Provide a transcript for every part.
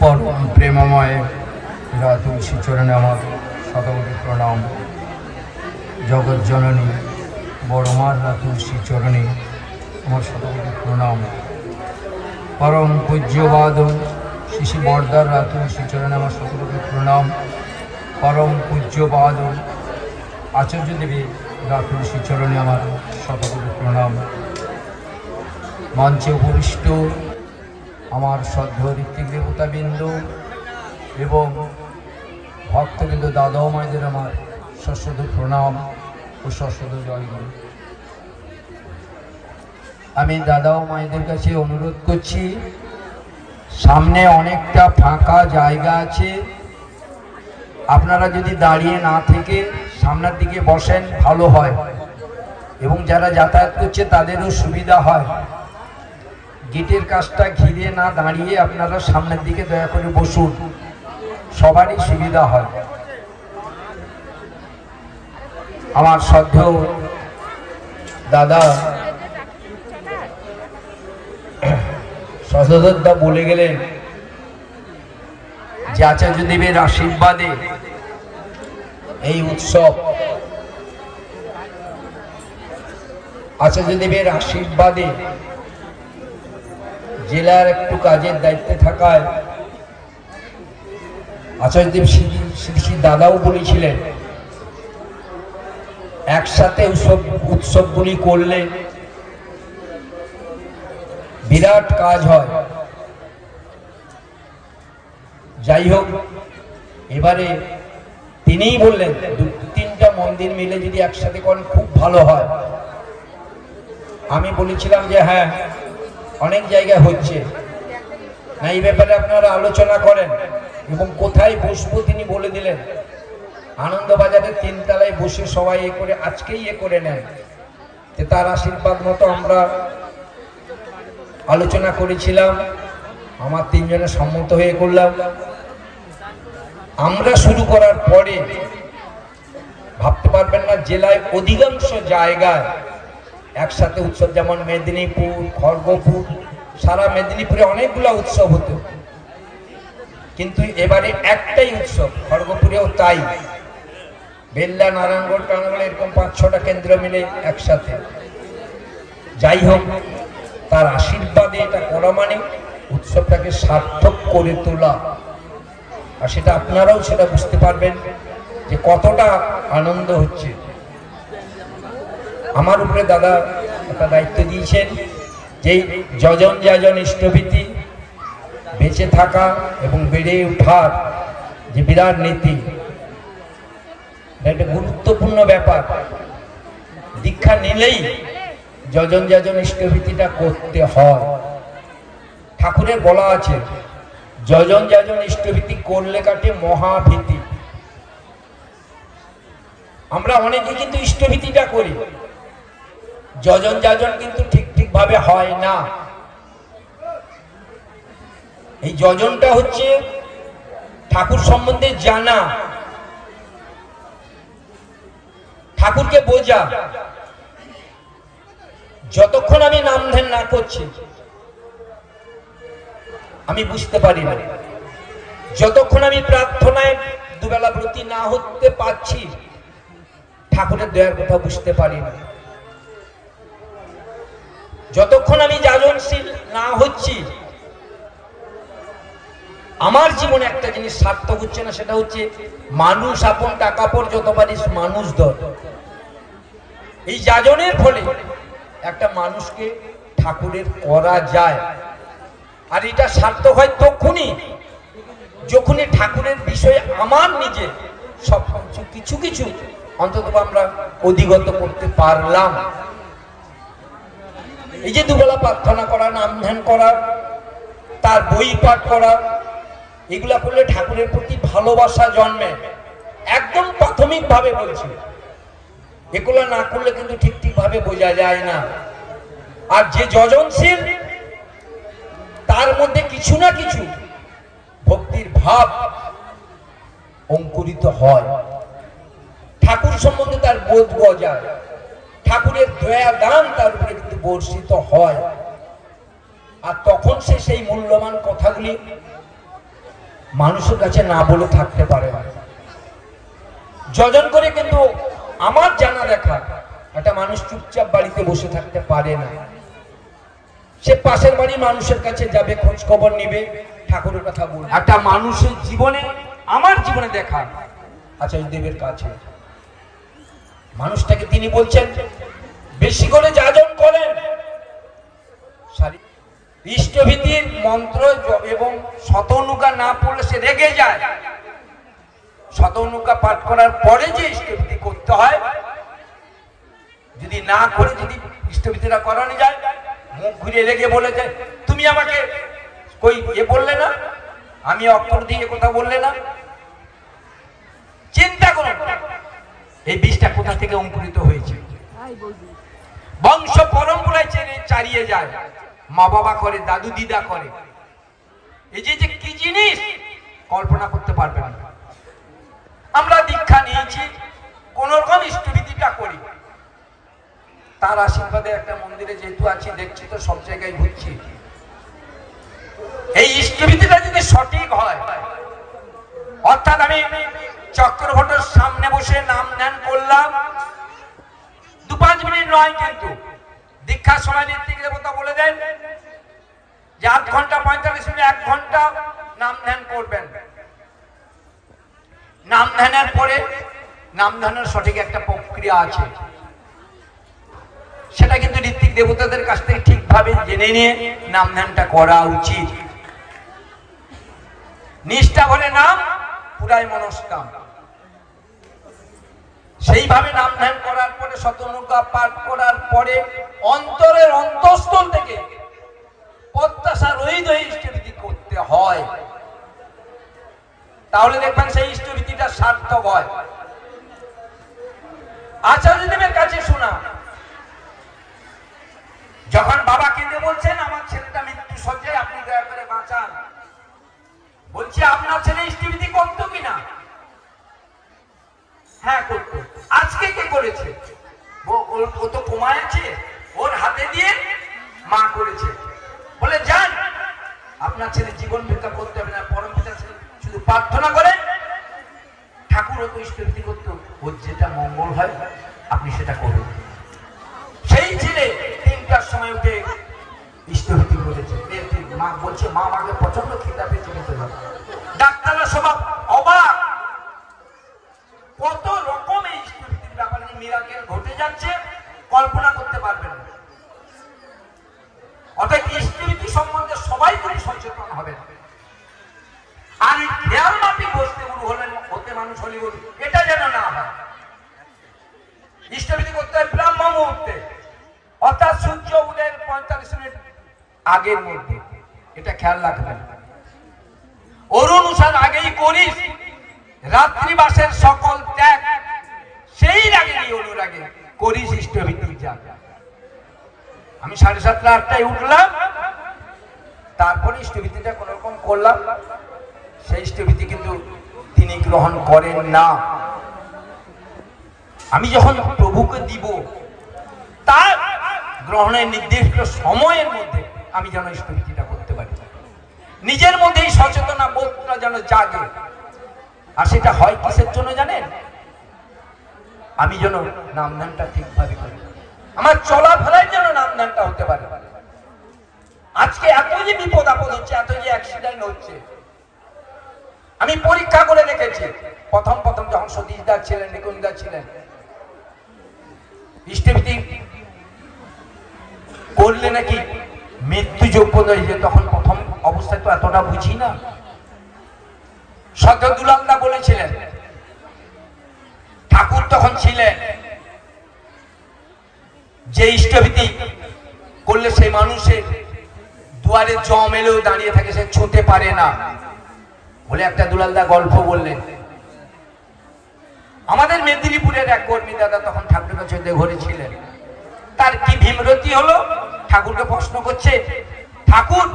পরম প্রেমময়, হীরা তুলসী চরণে আমার শতকোটি প্রণাম। জগৎ জননী, বড় মার তুলসী চরণে আমার শতকোটি প্রণাম। পরম পূজ্যবাদ, শিশি বর্দার তুলসী চরণে আমার শতকোটি প্রণাম। পরম পূজ্যবাদ, আচার্য দেবী তুলসী চরণে আমার শতকোটি প্রণাম। মঞ্চে উপবিষ্ট আমার সদ্য ঋত্বিক দেবতাবৃন্দ এবং ভক্তবৃন্দ মায়েদের আমার সশ্রদ্ধ প্রণাম ও সশ্রদ্ধ জয়গুরু আমি দাদা ও মায়েদের কাছে অনুরোধ করছি, সামনে অনেকটা ফাঁকা জায়গা আছে। আপনারা যদি দাঁড়িয়ে না থেকে সামনের দিকে বসেন, ভালো হয়। এবং যারা যাতায়াত করছে, তাদেরও সুবিধা হয়। গেটের কাজটা ঘিরে না দাঁড়িয়ে আপনারা সামনের দিকে দয়া করে বসুন। সবারই সুবিধা হয়। আমার শ্রদ্ধেয় দাদা সশোধরদা বলে গেলেন যে আচার্য দেবের আশীর্বাদে এই উৎসব আচার্য দেবের আশীর্বাদে জেলার একটু কাজের দায়িত্বে থাকায় আচার্যদেব শ্রী দাদাও বলেছিলেন, একসাথে উৎসব উৎসবগুলি করলে বিরাট কাজ হয়। যাই হোক, এবারে তিনিই বললেন, দু তিনটা মন্দির মিলে যদি একসাথে করেন খুব ভালো হয়। আমি বলেছিলাম যে হ্যাঁ অনেক জায়গায় হচ্ছে। না, এই ব্যাপারে আপনারা আলোচনা করেন এবং কোথায় বসবো তিনি বলে দিলেন। আনন্দবাজারের তিনতলায় বসে সবাই এ করে, আজকেই এ করে নেন। যে তার আশীর্বাদ মতো আমরা আলোচনা করেছিলাম, আমার তিনজনে সম্মত হয়ে করলাম। আমরা শুরু করার পরে ভাবতে পারবেন না, জেলায় অধিকাংশ জায়গায় একসাথে উৎসব, যেমন মেদিনীপুর, খড়গপুর, সারা মেদিনীপুরে অনেকগুলো উৎসব হতো। কিন্তু এবারে একটাই উৎসব, খড়গপুরেও তাই। বেল্লা, নারায়ণগড় টানাগড় এরকম পাঁচ, ছটা কেন্দ্র মিলে একসাথে। যাই হোক, তার আশীর্বাদে এটা করা মানে উৎসবটাকে সার্থক করে তোলা। আর সেটা আপনারাও সেটা বুঝতে পারবেন যে কতটা আনন্দ হচ্ছে। আমার উপরে দাদা একটা দায়িত্ব দিয়েছেন যে যজন যাজন ইষ্টভীতি বেঁচে থাকা এবং বেড়ে ওঠার যে বিরাট নীতি একটা গুরুত্বপূর্ণ ব্যাপার। দীক্ষা নিলেই যজন যাজন ইষ্টভীতিটা করতে হয়। ঠাকুরের বলা আছে, যজন যাজন ইষ্টভীতি করলে কাটে মহাভীতি। আমরা অনেকে কিন্তু ইষ্টভীতিটা করি। যজন যাজন কিন্তু ঠিক ঠিক ভাবে হয় না। এই যজনটা হচ্ছে ঠাকুর সম্বন্ধে জানা। ঠাকুরকে বোঝা। যতক্ষণ আমি নাম ধ্যান না করছি, আমি বুঝতে পারি না। যতক্ষণ আমি প্রার্থনায় দুবেলা ব্রতী না হতে পারছি, ঠাকুরের দয়ার কথা বুঝতে পারি না। যতক্ষণ আমি যাজনশীল না হচ্ছি, আমার জীবনে একটা জিনিস সার্থক হচ্ছে না, সেটা হচ্ছে মানুষ আপন টাকা পর যত পারিস মানুষ ধর। এই যাজনের ফলে একটা মানুষকে ঠাকুরের করা যায়। আর এটা সার্থক হয় তখনই, যখনই ঠাকুরের বিষয়ে আমার নিজে সব কিছু কিছু অন্তত আমরা অধিগত করতে পারলাম। এই যে দুবেলা প্রার্থনা করা, নাম ধ্যান করা, তার বই পাঠ করা, এগুলা করলে ঠাকুরের প্রতি ভালোবাসা জন্মে। একদম প্রাথমিক ভাবে বলছি। এগুলো না করলে কিন্তু ঠিক ঠিক ভাবে বোঝা যায় না। আর যে যজনশীল, তার মধ্যে কিছু না কিছু ভক্তির ভাব অঙ্কুরিত হয়। ঠাকুর সম্বন্ধে তার বোধ গজায় ঠাকুরের দয়া দান তার উপরে কিন্তু বর্ষিত হয়। আর তখন সে সেই মূল্যবান কথাগুলি মানুষের কাছে না বলে থাকতে পারে। যজন করে কিন্তু আমার জানা দেখা একটা মানুষ চুপচাপ বাড়িতে বসে থাকতে পারে না। সে পাশের বাড়ির মানুষের কাছে যাবে খোঁজ খবর নিবে, ঠাকুরের কথা বলবে। একটা মানুষের জীবনে, আমার জীবনে দেখা। আচার্য দেবের কাছে। মানুষটাকে তিনি বলছেন, বেশি করে যাজন করেন। ইষ্টভীতির মন্ত্র এবং শতনুকা না পড়লে সে রেগে যায়। শতনুকা পাঠ করার পরে যে ইষ্টভীতি করতে হয়, যদি না করে যদি ইষ্টভীতিটা করানো যায়, মুখ ঘুরে রেগে বলে যায় তুমি আমাকে কই এ বললে না? আমি অক্ষর দিয়ে কথা বললে না? চিন্তা করুন। এই বীজটা কোথা থেকে অঙ্কুরিত হয়েছে? বংশ পরম্পরায় চেনে চারিয়ে যায়। মা বাবা করে দাদু দিদা করে। এই যে যে কি জিনিস? কল্পনা করতে পারবে না। আমরা দীক্ষা নিয়েছি কোন রকম ইষ্টবিধিটা করি। তার আশীর্বাদে একটা মন্দিরে যেহেতু আছি দেখছি তো সব জায়গায় ঘুরছি। এই ইষ্টবিধিটা যদি সঠিক হয় অর্থাৎ আমি চক্রভটের সামনে বসে নাম ধ্যান করলাম। দু পাঁচ মিনিট নয় কিন্তু। দীক্ষার সময় ঋত্বিক দেবতা বলে দেন। যে আধ ঘণ্টা, পঁয়তাল্লিশ মিনিট, এক ঘণ্টা নাম ধ্যান করবেন। নাম ধ্যানের পরে নাম ধ্যানের সঠিক একটা প্রক্রিয়া আছে। সেটা কিন্তু ঋত্বিক দেবতাদের কাছ থেকে ঠিকভাবে জেনে নিয়ে নাম ধ্যানটা করা উচিত। নিষ্ঠা বলে নাম পুরাই মনস্কাম সেইভাবে নাম ধ্যান করার পরে শতনুকা পাঠ করার পরে অন্তরের অন্তঃস্থল থেকে প্রত্যাশা রহিত হয়ে ইষ্টভীতি করতে হয়। তাহলে দেখবেন সেই ইষ্টভীতিটা সার্থক হয়। আচার্যদেবের কাছে শোনা, যখন বাবা কেঁদে বলছেন, আমার ছেলেটা মৃত্যু সজ্জায়, আপনি দয়া করে বাঁচান। বলছি, আপনার ছেলে ইষ্টভীতি করতো কিনা? হ্যাঁ করতো। আজকে কে করেছে? ও- তো কমায় আছে ওর হাতে দিয়ে মা করেছে। বলে, যান, আপনার ছেলে জীবন ভিক্ষা করতে হবে না, পরম পিতা শুধু প্রার্থনা করেন ঠাকুর তো ইষ্টভীতি করতো ওর যেটা মঙ্গল হয়, আপনি সেটা করুন। সেই ছেলে তিনটার সময় উঠে ইষ্টভীতি করেছে। মা বলছে, মা, আমাকে প্রচণ্ড খিদা পেয়েছে ডাক্তাররা সবাই অবাক কত রকম এই ইষ্টভীতির ব্যাপারে মিরাকেল ঘটে যাচ্ছে কল্পনা করতে পারবেন অর্থাৎ ইষ্টভীতি সম্বন্ধে সবাই করে সচেতন হবেন আর এই খেয়াল মাফিক বসতে গুরু হলেন হতে মানুষ হলি গুরু এটা যেন না হয়। ইষ্টভীতি করতে হয় ব্রাহ্ম মুহূর্তে। অর্থাৎ সূর্য উদয়ের পঁয়তাল্লিশ মিনিট আগের মধ্যে। এটা খেয়াল রাখবেন। অরুণ উষার আগেই করিস। রাত্রিবাসের সকল ত্যাগ সেই রাগে এই অনুরাগে করিস ইষ্টভীতি যা আমি সাড়ে সাতটা আটটায় উঠলাম। তারপরে ইষ্টভীতিটা কোন রকম করলাম। সেই ইষ্টভীতি কিন্তু তিনি গ্রহণ করেন না। আমি যখন প্রভুকে দিব, তার গ্রহণের নির্দিষ্ট সময়ের মধ্যে আমি যেন ইষ্টভীতিটা করতে পারি। নিজের মধ্যেই সচেতনা বোধটা যেন জাগে। আর সেটা হয় কিসের জন্য জানেন? আমি যেন নাম ধ্যানটা ঠিকভাবে করি। আমার চলাফেরার যেন নাম ধ্যানটা হতে পারে। আজকে এত যে বিপদ আপদ হচ্ছে, এত যে অ্যাক্সিডেন্ট হচ্ছে। আমি পরীক্ষা করে রেখেছি প্রথম প্রথম যখন সতীশ দা ছিলেন নিকুঞ্জ দা ছিলেন ইষ্টভীতি করলে নাকি, মৃত্যু যোগ্য নয় যে তখন প্রথম অবস্থায় তো এতটা বুঝি না। সদ্য দুলালদা বলেছিলেন, ঠাকুর তখন ছিলেন। যে ইষ্টভীতি করলে সেই মানুষের দুয়ারে জম এলেও দাঁড়িয়ে থাকে, সে ছুঁতে পারে না। বলে একটা দুলালদা গল্প বললেন। আমাদের মেদিনীপুরের এক কর্মী দাদা তখন ঠাকুরের কাছে ঘরে ছিলেন। তার কি ভীমরতি হলো? ঠাকুরকে প্রশ্ন করছে, ঠাকুর,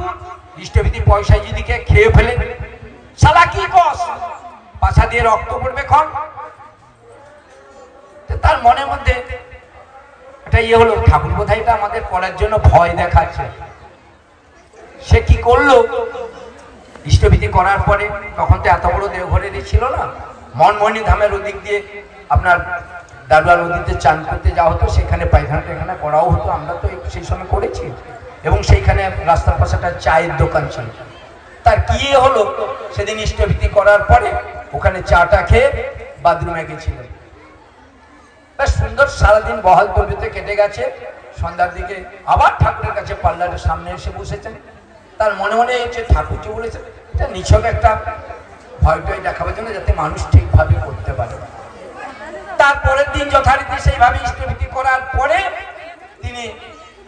ইষ্টভীতি পয়সা যদি কে খেয়ে ফেলে সালা কি কস? পাশা দিয়ে রক্ত পড়বে খন? তার মনের মধ্যে একটা ইয়ে হলো, ঠাকুর বোধহয় এটা আমাদের করার জন্য ভয় দেখাচ্ছে। সে কি করল? ইষ্টভীতি করার পরে তখন তো এত বড় দেওঘরেরই ছিল না। মনমোহনী ধামের ওদিক দিয়ে আপনার দারুয়া নদীতে চান করতে যাওয়া হতো, সেখানে পায়খানা টায়খানা করাও হতো, আমরা তো সেই সময় করেছি। এবং সেইখানে রাস্তার পাশে একটা চায়ের দোকান ছিল। তার কি হলো? সেদিন ইষ্টভীতি করার পরে ওখানে চাটা খেয়ে বাথরুমে গেছিলেন বেশ সুন্দর সারাদিন বহাল তবিতে কেটে গেছে। সন্ধ্যার দিকে আবার ঠাকুরের কাছে পার্লারের সামনে এসে বসেছেন। তার মনে মনে যে ঠাকুর যে বলেছে এটা নিছক একটা ভয় টয় দেখাবার জন্য যাতে মানুষ ঠিকভাবে করতে পারে। তারপরের দিন যথারীতি সেইভাবে ইষ্টভীতি করার পরে তিনি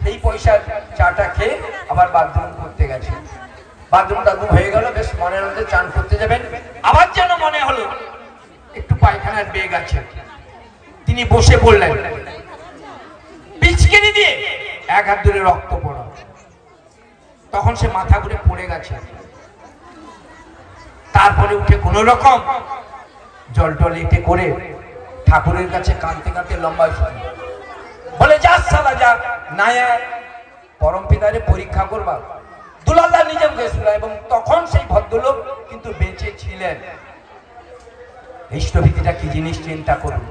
এই পয়সার চাটা খেয়ে আবার বাথরুম করতে গেছেন। বাথরুম টাথরুম হয়ে গেল, বেশ মনের মধ্যে চান করতে যাবেন। আবার যেন মনে হলো, একটু পায়খানার বেগ আছে। তিনি বসে পড়লেন। পিচকিনি দিয়ে এক হাত দূরে রক্ত পড়া। তখন সে মাথা ঘুরে পড়ে গেছে। তারপরে উঠে কোন রকম জল টল এটে করে ঠাকুরের কাছে কাঁদতে কাঁদতে লম্বা বলে যা সালা যা। নায়া, পরম পিতারে পরীক্ষা করবা। দুলাল্লাহ নিজে গেছিল এবং তখন সেই ভদ্রলোক কিন্তু বেঁচে ছিলেন। ইষ্টভীতিটা কি জিনিস চিন্তা করুন।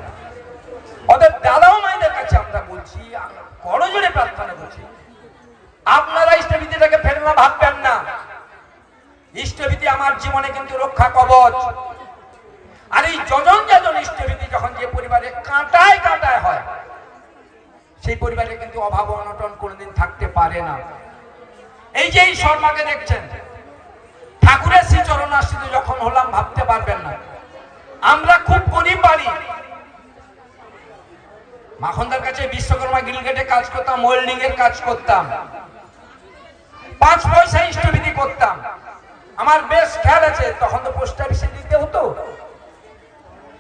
ওদের দাদাও মায়েদের কাছে আমরা বলছি, আমরা বড় জোরে প্রার্থনা করছি। আপনারা ইষ্টভীতিটাকে ফেলে না, ভাববেন না। ইষ্টভীতি আমার জীবনে কিন্তু রক্ষা কবচ। আর এই যজন যজন ইষ্টভীতি যখন যে পরিবারে কাঁটায় কাঁটায় হয়, সেই পরিবারে কিন্তু অভাব অনটন কোনোদিন থাকতে পারে না। এই যে এই শর্মাকে দেখছেন, ঠাকুরের শ্রী চরণাশ্রিত যখন হলাম, ভাবতে পারবেন না। আমরা খুব গরিব বাড়ি মাখনদার কাছে বিশ্বকর্মা গিলগেটে কাজ করতাম ওয়েল্ডিং এর কাজ করতাম। পাঁচ পয়সা ইষ্টবিধি করতাম। আমার বেশ খেয়াল আছে, তখন তো পোস্ট অফিসে দিতে হতো।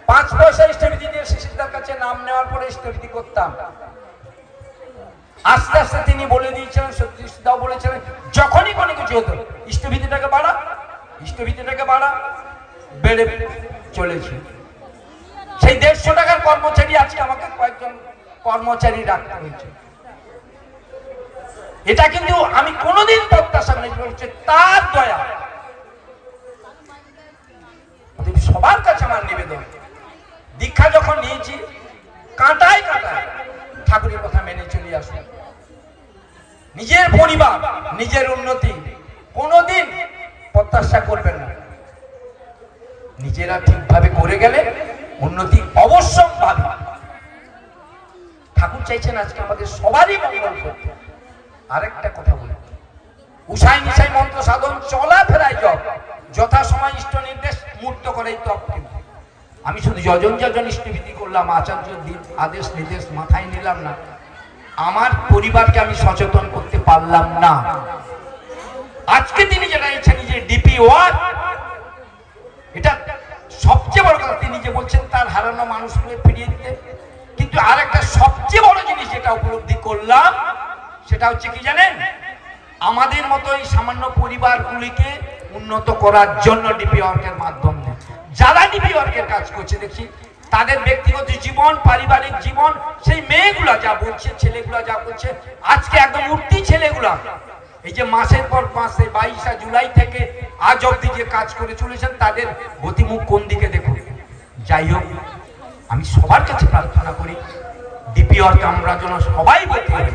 পাঁচ পয়সা ইষ্টবিধি দিয়ে শিশিরদার কাছে নাম নেওয়ার পরে ইষ্টবিধি করতাম। আস্তে আস্তে তিনি বলে দিয়েছিলেন সত্যিদাও বলেছিলেন, যখনই কোনো কিছু হতো, ইষ্টবিধিটাকে বাড়া ইষ্টবিধিটাকে বাড়া বেড়ে বেড়ে চলেছে। সেই দেড়শো টাকার কর্মচারী আজকে আমাকে কয়েকজন কর্মচারী রাখতে হয়েছে। এটা কিন্তু আমি কোনোদিন প্রত্যাশা করি হচ্ছে তার দয়া। সবার কাছে আমার নিবেদন। দীক্ষা যখন নিয়েছি, কাঁটায় কাঁটায় ঠাকুরের কথা মেনে চলে আসুন। নিজের পরিবার, নিজের উন্নতি কোনোদিন প্রত্যাশা করবেন না। নিজেরা ঠিকভাবে করে গেলে উন্নতি অবশ্যই পাবে। ঠাকুর চাইছেন আজকে আমাদের সবারই মঙ্গল করতে। আরেকটা কথা বলি। উষাই নিশাই মন্ত্র সাধন, চলাফেরায় জপ। যথা সময় ইষ্ট নির্দেশ, মূর্ত করে তপ আমি শুধু যজন যজন ইষ্টবিধি করলাম, আচার্য আদেশ নির্দেশ মাথায় নিলাম না। আমার পরিবারকে আমি সচেতন করতে পারলাম না। আজকে তিনি ইচ্ছা নিজে ডিপি ওয়ার্ক এটা সবচেয়ে বড় কথা, তিনি যে বলছেন, তার হারানো মানুষগুলো ফিরিয়ে দিতে। কিন্তু আর একটা সবচেয়ে বড় জিনিস যেটা উপলব্ধি করলাম, সেটা হচ্ছে কি জানেন? আমাদের মতো এই সামান্য পরিবারগুলিকে উন্নত করার জন্য ডিপি ওয়ার্কের মাধ্যম যারা ডিপি ওয়ার্কের কাজ করছে দেখছি তাদের ব্যক্তিগত জীবন, পারিবারিক জীবন, সেই মেয়েগুলা যা বলছে, ছেলেগুলা যা বলছে, আজকে একদম উঠতি ছেলেগুলা এই যে মাসের পর মাসে বাইশা জুলাই থেকে আজ অব্দি যে কাজ করে চলেছেন, তাদের গতিমুখ কোন দিকে দেখুন? যাই হোক, আমি সবার কাছে প্রার্থনা করি, ডিপি অর্থ আমরা যেন সবাই বলতে পারি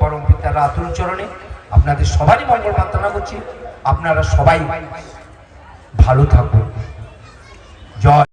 পরম পিতার আতুল চরণে আপনাদের সবারই মঙ্গল প্রার্থনা করছি। আপনারা সবাই ভালো থাকুন। জয়।